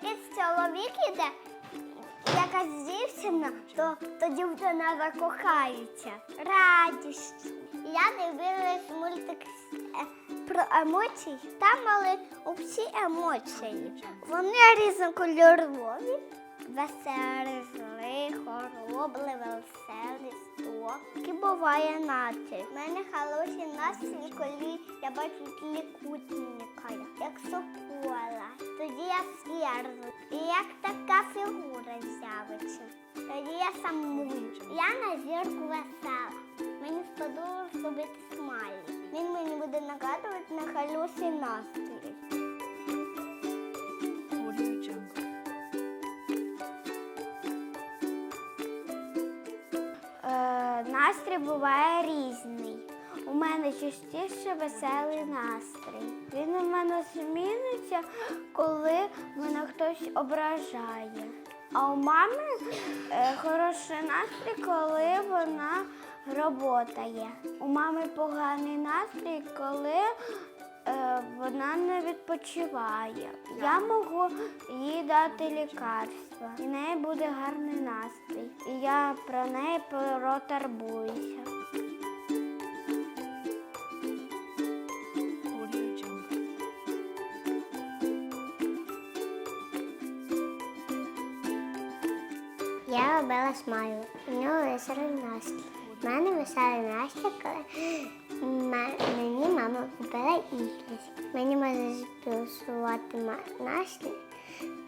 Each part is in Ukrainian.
приїде якась дівчина, то тоді вона закохається. Радість. Я дивилась мультик е, про емоції. Там мали усі емоції. Вони різнокольорові, веселі, зли, хоробливі, веселі, стоки. Буває настрій. У мене хороший настрій, коли я бачу трикутника, як сокола. Тоді я серду. І як така фігура з'явиться. Тоді я самую. Я на зірку весела. Мені сподобалось робити смайлі. Він мені буде нагадувати на хороший настрій. Е, настрій буває різний. У мене частіше веселий настрій. Він у мене зміниться, коли мене хтось ображає. А у мами е, хороший настрій, коли вона роботає. У мами поганий настрій, коли е, вона не відпочиває. Я можу їй дати лікарства, і в неї буде гарний настрій. І я про неї протарбуюся. Робила смайлик. У нього веселий настрій. У мене веселий настрій, коли мені мама купила іграшки. Мені може збільшувати настрій,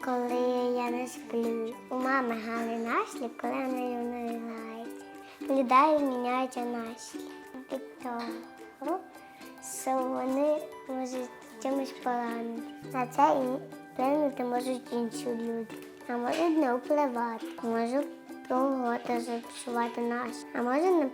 коли я не сплю. У мами гарний настрій, коли вона не грається. Людей міняється настрій. Від того, що вони можуть чимось поранити. На це і вплинути можуть інші люди. А можуть не впливати. Можуть пробувати запсувати нас, а може не.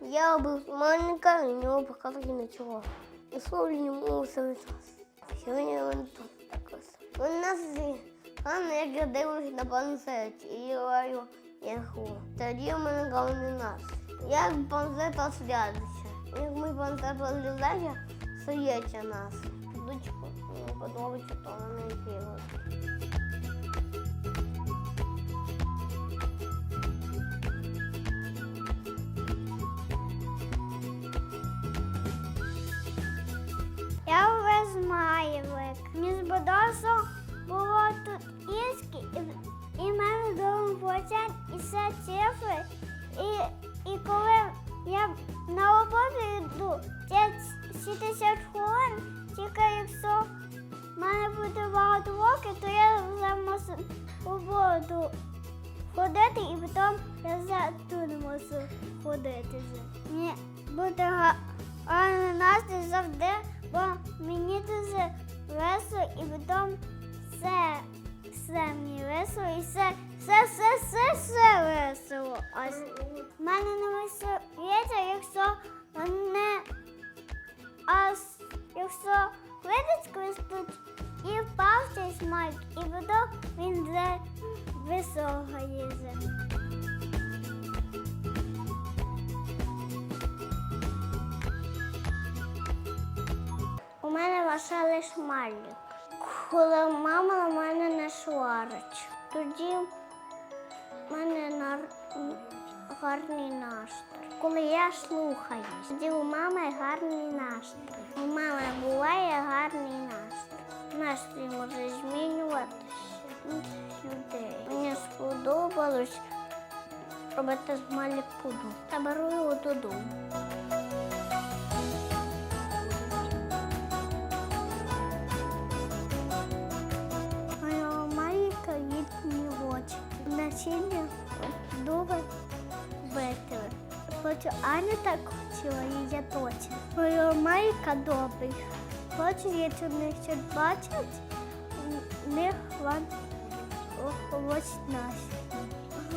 Я був маленька, і нього показали нічого. І слово йому все час. Сьогодні він тут також. Він нас там, як я дивлюсь на панцеті і говорю, яху. Тоді у мене головний нас. Як панцета слядиться. Як ми панцета злізає, сується нас. Дочку, мені подобається, то вона не бігає. Я увесь маєвик. Мені сподобалося було тут іски, і, і мене вдома потяг, і все цифри. І, і коли я на роботу йду, 60 хвилин, тільки якщо в мене буде багато років, то я вже можу роботу ходити і потім я туди можу ходити. Мені буде га- гарний настрій завжди, бо мені дуже весело і потім все, все мені весело і все, все, все, все, все весело. Ось в мене не веселіється, якщо не а якщо виточку тут і впав цей смайк, і потім він вже високо їздить. У мене веселий смайлик. Коли мама на мене не сварить, тоді в мене гарний настрій. Коли я слухаюсь. тоді у мами гарний настрій. У мами буває гарний настрій. Настрій може змінюватися інших людей. Мені сподобалось робити з маліпуду. Та беру його додому. Хочу Аня так хотіла, і я. Моя маленька добрий. Хочу, якщо не щось бачать, них вам ось наші.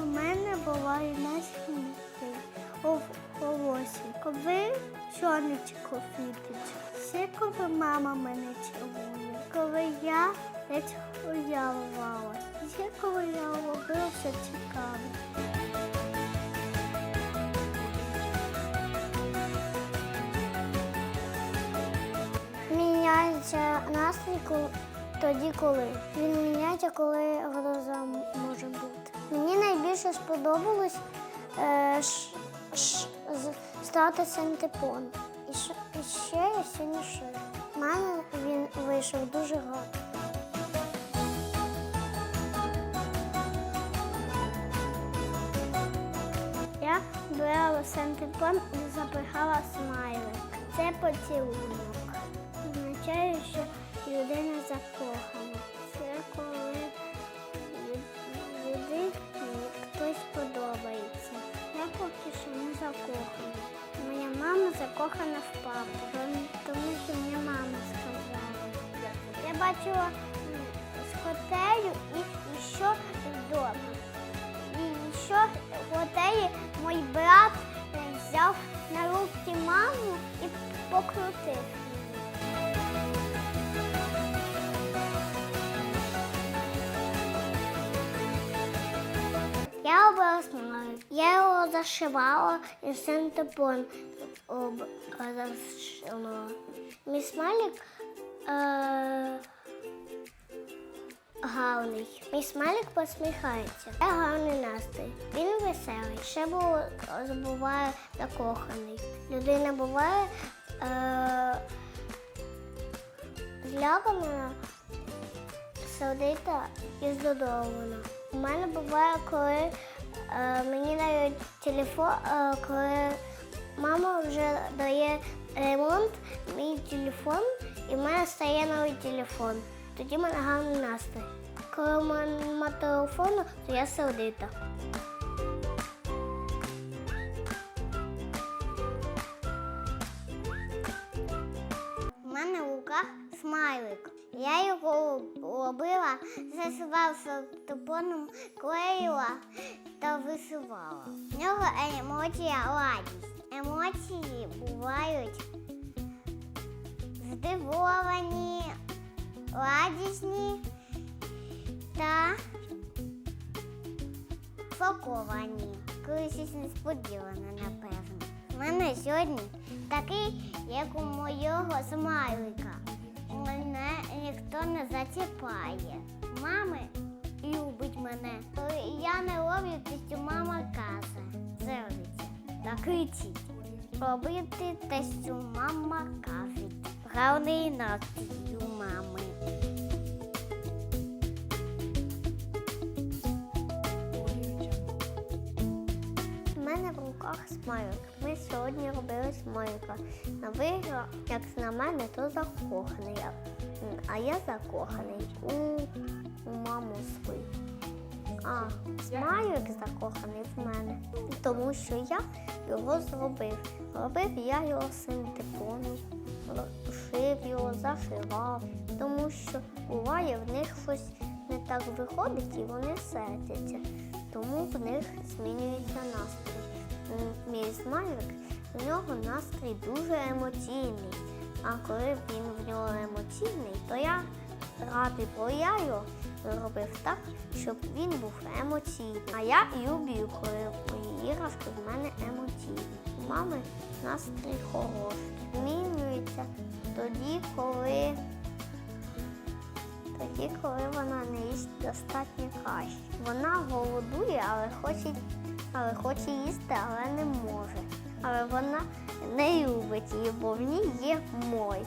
У мене буває наші міхи. У волосі. Коли сонечко світить. Ще коли мама мене цілує. Коли я десь уявлювалася. Ще коли я робила все цікаве. Настрій тоді, коли. Він міняється, коли гроза може бути. Мені найбільше сподобалось е, ш, ш, стати синтепон. І, ш, і ще я сьогодні шив. У мене він вийшов дуже гарно. Я брала синтепон і запихала смайлик. Це поцілунок. Означає, що людина закохана. Це коли лю- людині хтось подобається. Я поки що не закохана. Моя мама закохана в папу, тому- тому що мені мама сказала. Я бачила з готелю і, і що вдома. І що в готелі мій брат е, взяв на руки маму і покрутив. Я його і синтепон об розшила. Мій смайлик е, гарний. Мій смайлик посміхається. Це гарний настрій. Він веселий. Ще було буває закоханий. Людина буває е, злякана, сердита і задоволена. У мене буває, коли мені дають телефон, е, коли мама вже дає ремонт, мій телефон, і в мене стає новий телефон. Тоді мене гарний настрій. Коли в мене немає телефону, то я сердита. Смайлик. Я його робила, засувався топоном, клеїла та висувала. В нього емоція радість. Емоції бувають здивовані, радісні та шоковані. Коли щось несподіване, напевно. У мене сьогодні такий, як у моєго смайлика. Ніхто не зачіпає. Мами любить мене. Я не роблю те, що мама каже. Зервиться та кричить. Робити те, що мама каже. Гарний настрій у мами. Смайлик. Ми сьогодні робили смайлика. На вигляд, як на мене, то закоханий. А- я закоханий у, у маму свою. А смайлик закоханий в мене. Тому що я його зробив. Робив я його синтепону, шив його, зашивав. Тому що буває в них щось не так виходить і вони сердяться. Тому в них змінюється настрій. Мій смайлик, у нього настрій дуже емоційний. А коли він в нього емоційний, то я радий, бо я його робив так, щоб він був емоційний. А я люблю, коли мої іграшки в мене емоційні. У мами настрій хороший. Змінюється тоді, коли тоді, коли вона не їсть достатньо краще. Вона голодує, але хоче, але хоче їсти, але не може. Але вона не любить її, бо в ній є мой.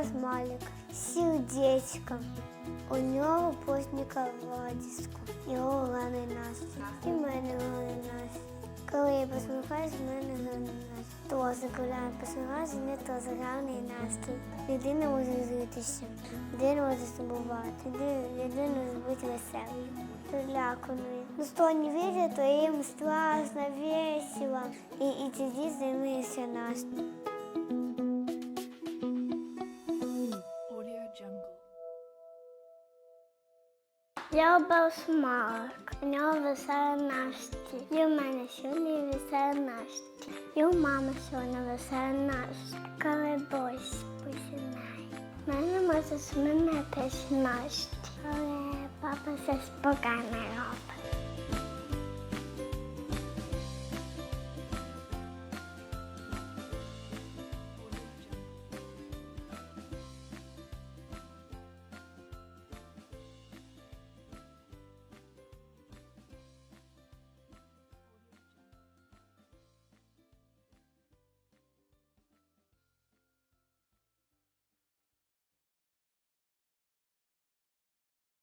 Я смайлик з сердечком. У нього позніка Владіску. Його гарний настрій. І в мене гарний настрій. Коли я посміхаюсь, в мене гарний настрій. Тоже, загуляємо я не то загальний настрій. Людина може злитися, людина може забувати, людина може бути веселою, заляканою. Ну, що не вірять, то їм страшно, весело. І, і тоді займається настрій. Я обрав смалик. У нього веселий настрій. І у мене сьогодні веселий настрій. І у мами сьогодні веселий настрій. Коли дощ починає. У мене може змінитись настрій. Але папа все спокійно робить.